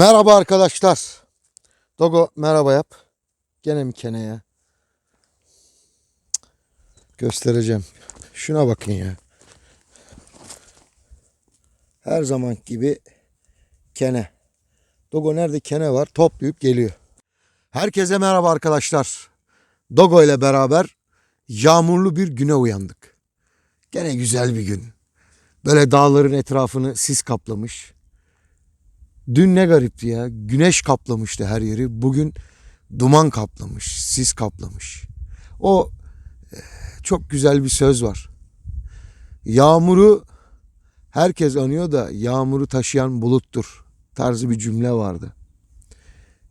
Merhaba arkadaşlar. Dogo merhaba yap. Gene mi kene ya? Göstereceğim. Şuna bakın ya. Her zaman gibi kene. Dogo nerede kene var toplayıp geliyor. Herkese merhaba arkadaşlar. Dogo ile beraber yağmurlu bir güne uyandık. Gene güzel bir gün. Böyle dağların etrafını sis kaplamış. Dün ne garipti ya. Güneş kaplamıştı her yeri. Bugün duman kaplamış, sis kaplamış. O eh, çok güzel bir söz var. Yağmuru herkes anıyor da yağmuru taşıyan buluttur tarzı bir cümle vardı.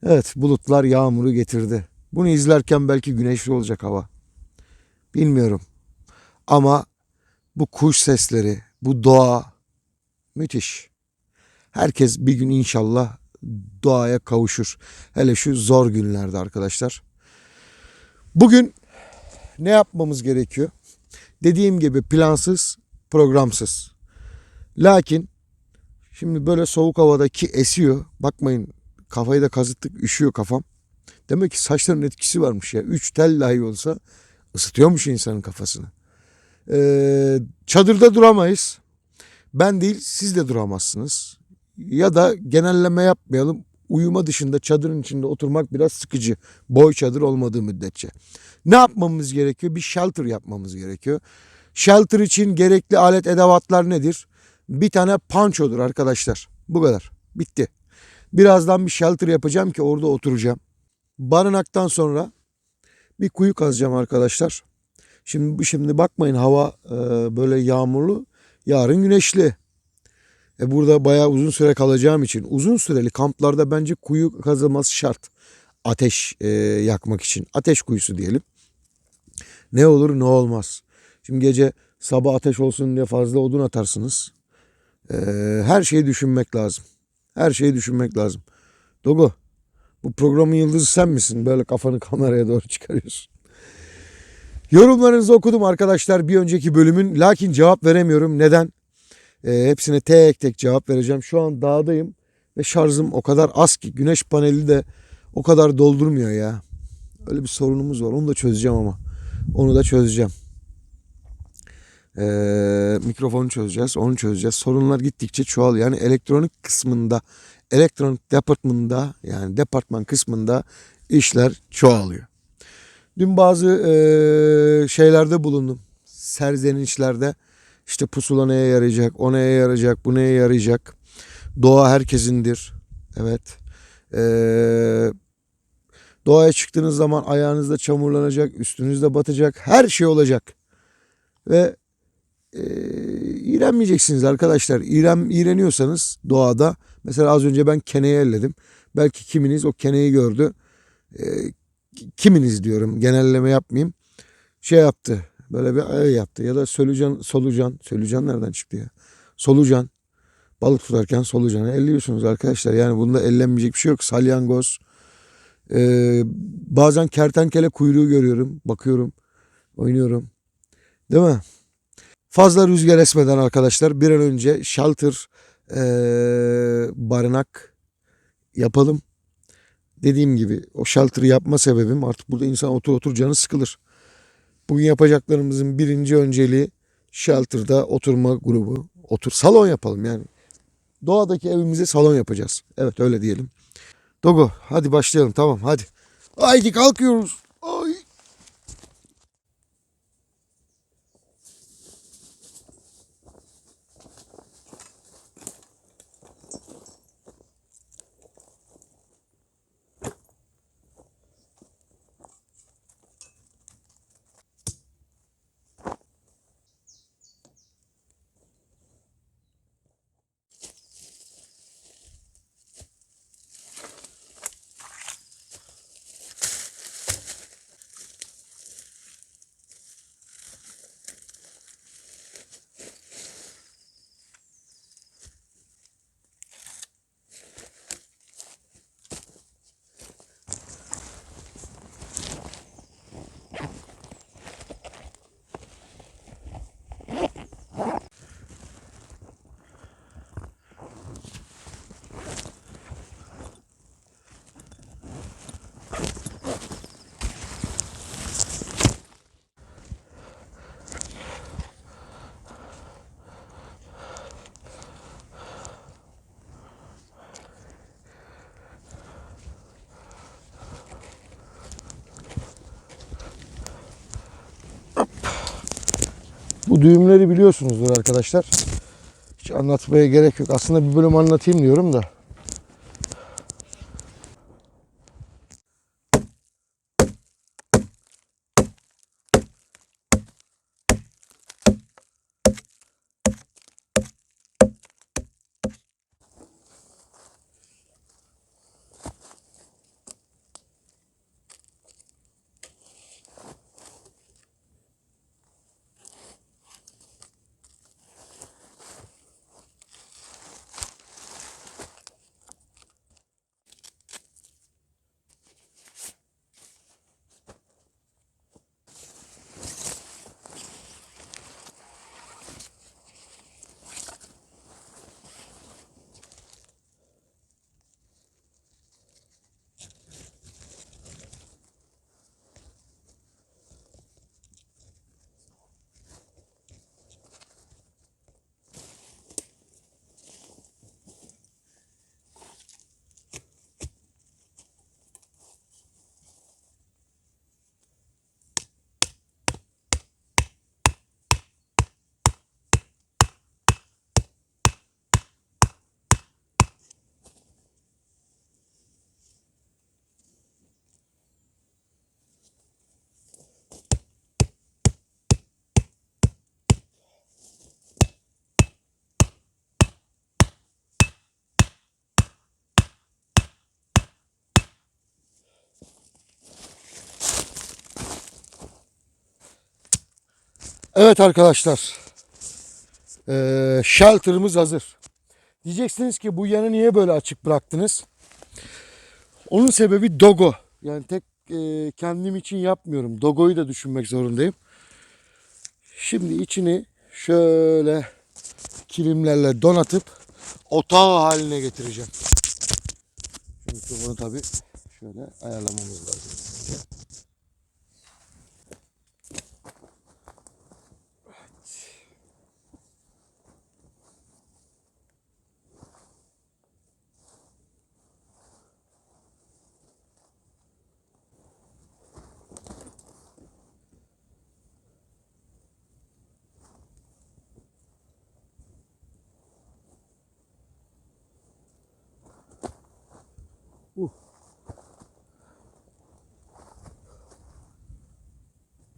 Evet bulutlar yağmuru getirdi. Bunu izlerken belki güneşli olacak hava. Bilmiyorum. Ama bu kuş sesleri, bu doğa müthiş. Herkes bir gün inşallah doğaya kavuşur. Hele şu zor günlerde arkadaşlar. Bugün ne yapmamız gerekiyor? Dediğim gibi plansız, programsız. Lakin şimdi böyle soğuk havadaki esiyor. Bakmayın kafayı da kazıttık üşüyor kafam. Demek ki saçların etkisi varmış ya. Üç tel dahi olsa ısıtıyormuş insanın kafasını. Ee, çadırda duramayız. Ben değil siz de duramazsınız. Ya da genelleme yapmayalım. Uyuma dışında çadırın içinde oturmak biraz sıkıcı. Boy çadır olmadığı müddetçe. Ne yapmamız gerekiyor? Bir shelter yapmamız gerekiyor. Shelter için gerekli alet edevatlar nedir? Bir tane pançodur arkadaşlar. Bu kadar. Bitti. Birazdan bir shelter yapacağım ki orada oturacağım. Barınaktan sonra bir kuyu kazacağım arkadaşlar. Şimdi şimdi bakmayın hava e, böyle yağmurlu. Yarın güneşli. E burada bayağı uzun süre kalacağım için uzun süreli kamplarda bence kuyu kazılması şart. Ateş e, yakmak için. Ateş kuyusu diyelim. Ne olur ne olmaz. Şimdi gece sabah ateş olsun diye fazla odun atarsınız. E, her şeyi düşünmek lazım. Her şeyi düşünmek lazım. Dogo bu programın yıldızı sen misin? Böyle kafanı kameraya doğru çıkarıyorsun. Yorumlarınızı okudum arkadaşlar bir önceki bölümün. Lakin cevap veremiyorum. Neden? E, hepsine tek tek cevap vereceğim. Şu an dağdayım ve şarjım o kadar az ki güneş paneli de o kadar doldurmuyor ya. Öyle bir sorunumuz var. Onu da çözeceğim ama. Onu da çözeceğim. E, mikrofonu çözeceğiz. Onu çözeceğiz. Sorunlar gittikçe çoğalıyor. Yani elektronik kısmında, elektronik departmanında yani departman kısmında işler çoğalıyor. Dün bazı e, şeylerde bulundum. Serzenişlerde. İşte pusula neye yarayacak, o neye yarayacak, bu neye yarayacak. Doğa herkesindir. Evet. Ee, doğaya çıktığınız zaman ayağınızda çamurlanacak, üstünüzde batacak, her şey olacak. Ve e, iğrenmeyeceksiniz arkadaşlar. İğren, iğreniyorsanız doğada, mesela az önce ben keneyi elledim. Belki kiminiz o keneyi gördü. E, kiminiz diyorum, genelleme yapmayayım. Şey yaptı, Böyle bir ay yaptı. Ya da solucan, solucan. Solucan nereden çıktı ya? Solucan. Balık tutarken solucanı elliyorsunuz arkadaşlar. Yani bunda ellenmeyecek bir şey yok. Salyangoz. Ee, bazen kertenkele kuyruğu görüyorum. Bakıyorum. Oynuyorum. Değil mi? Fazla rüzgar esmeden arkadaşlar bir an önce shelter ee, barınak yapalım. Dediğim gibi o shelter'ı yapma sebebim artık burada insan otur otur canı sıkılır. Bugün yapacaklarımızın birinci önceliği shelter'da oturma grubu. Otur salon yapalım yani. Doğadaki evimize salon yapacağız. Evet öyle diyelim. Dogo hadi başlayalım tamam hadi. Haydi kalkıyoruz. Bu düğümleri biliyorsunuzdur arkadaşlar. Hiç anlatmaya gerek yok. Aslında bir bölüm anlatayım diyorum da. Evet arkadaşlar. Ee, shelter'ımız hazır. Diyeceksiniz ki bu yanı niye böyle açık bıraktınız? Onun sebebi Dogo. Yani tek e, kendim için yapmıyorum. Dogo'yu da düşünmek zorundayım. Şimdi içini şöyle kilimlerle donatıp otağı haline getireceğim. Şu mikrofonu tabii şöyle ayarlamamız lazım.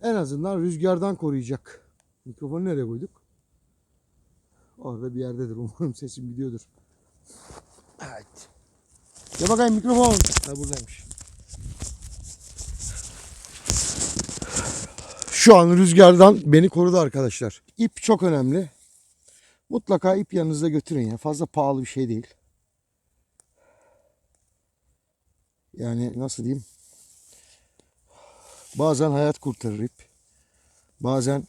En azından rüzgardan koruyacak. Mikrofonu nereye koyduk? Orada bir yerdedir. Umarım sesim gidiyordur. Evet. Ya bakayım mikrofon. Ha buradaymış. Şu an rüzgardan beni korudu arkadaşlar. İp çok önemli. Mutlaka ip yanınızda götürün ya. Fazla pahalı bir şey değil. Yani nasıl diyeyim? Bazen hayat kurtarır ip. Bazen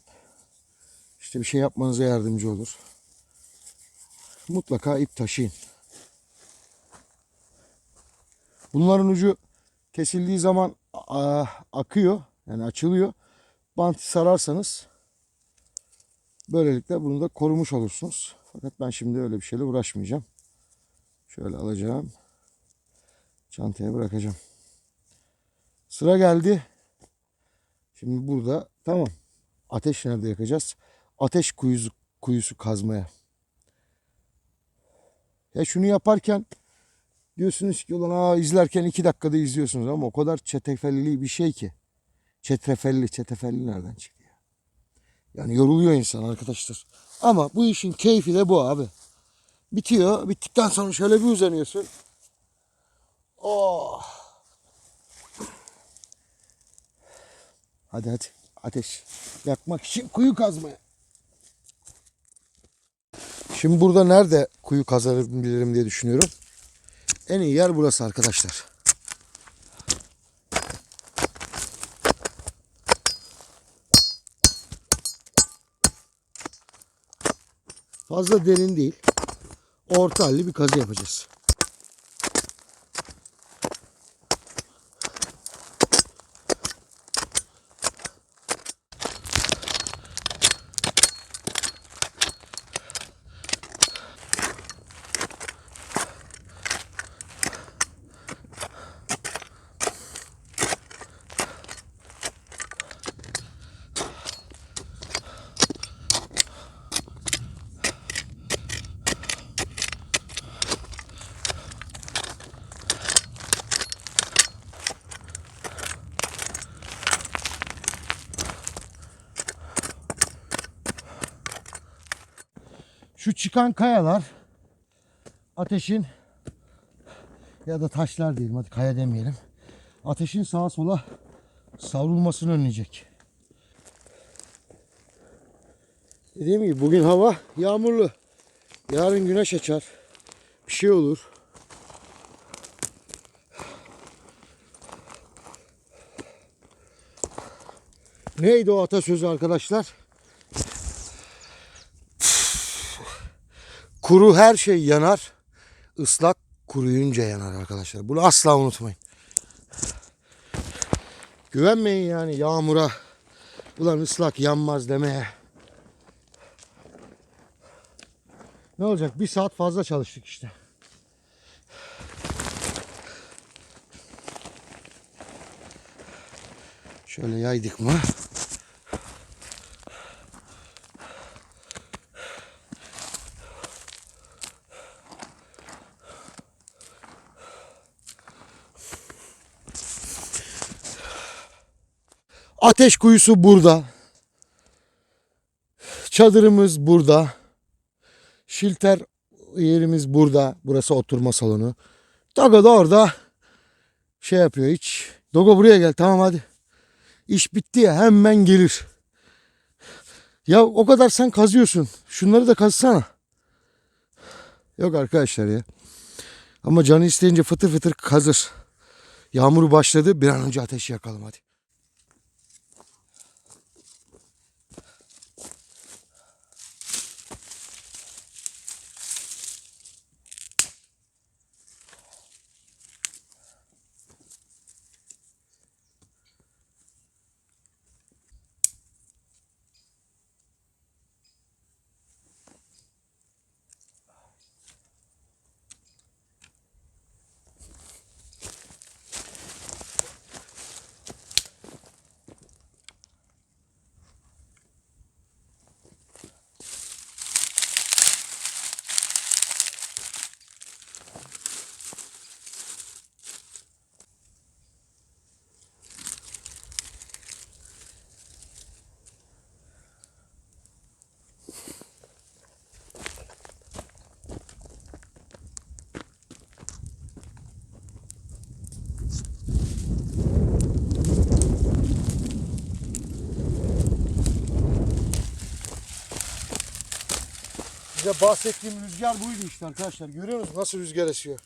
işte bir şey yapmanıza yardımcı olur. Mutlaka ip taşıyın. Bunların ucu kesildiği zaman akıyor. Yani açılıyor. Bant sararsanız böylelikle bunu da korumuş olursunuz. Fakat ben şimdi öyle bir şeyle uğraşmayacağım. Şöyle alacağım. Çantaya bırakacağım. Sıra geldi. Şimdi burada tamam. Ateş nerede yakacağız? Ateş kuyusu, kuyusu kazmaya. Ya şunu yaparken diyorsunuz ki ulan aa, izlerken iki dakikada izliyorsunuz ama o kadar çetefelli bir şey ki. Çetrefelli, çetefelli nereden çıktı ya? Yani yoruluyor insan arkadaşlar. Ama bu işin keyfi de bu abi. Bitiyor. Bittikten sonra şöyle bir uzanıyorsun. Oh. Hadi hadi. Ateş yakmak için kuyu kazmaya. Şimdi burada nerede kuyu kazabilirim diye düşünüyorum. En iyi yer burası arkadaşlar. Fazla derin değil. Orta halli bir kazı yapacağız. Şu çıkan kayalar ateşin ya da taşlar diyelim hadi kaya demeyelim. Ateşin sağa sola savrulmasını önleyecek. Dediğim gibi bugün hava yağmurlu. Yarın güneş açar. Bir şey olur. Neydi o atasözü arkadaşlar? Kuru her şey yanar. ıslak kuruyunca yanar arkadaşlar. Bunu asla unutmayın. Güvenmeyin yani yağmura. Ulan ıslak yanmaz demeye. Ne olacak? Bir saat fazla çalıştık işte. Şöyle yaydık mı? Ateş kuyusu burada. Çadırımız burada. Şilter yerimiz burada. Burası oturma salonu. Dogo da orada şey yapıyor hiç. Dogo buraya gel tamam hadi. İş bitti ya hemen gelir. Ya o kadar sen kazıyorsun. Şunları da kazsana. Yok arkadaşlar ya. Ama canı isteyince fıtır fıtır kazır. Yağmur başladı. Bir an önce ateşi yakalım hadi. Size bahsettiğim rüzgar buydu işte arkadaşlar. Görüyor musunuz nasıl rüzgar esiyor?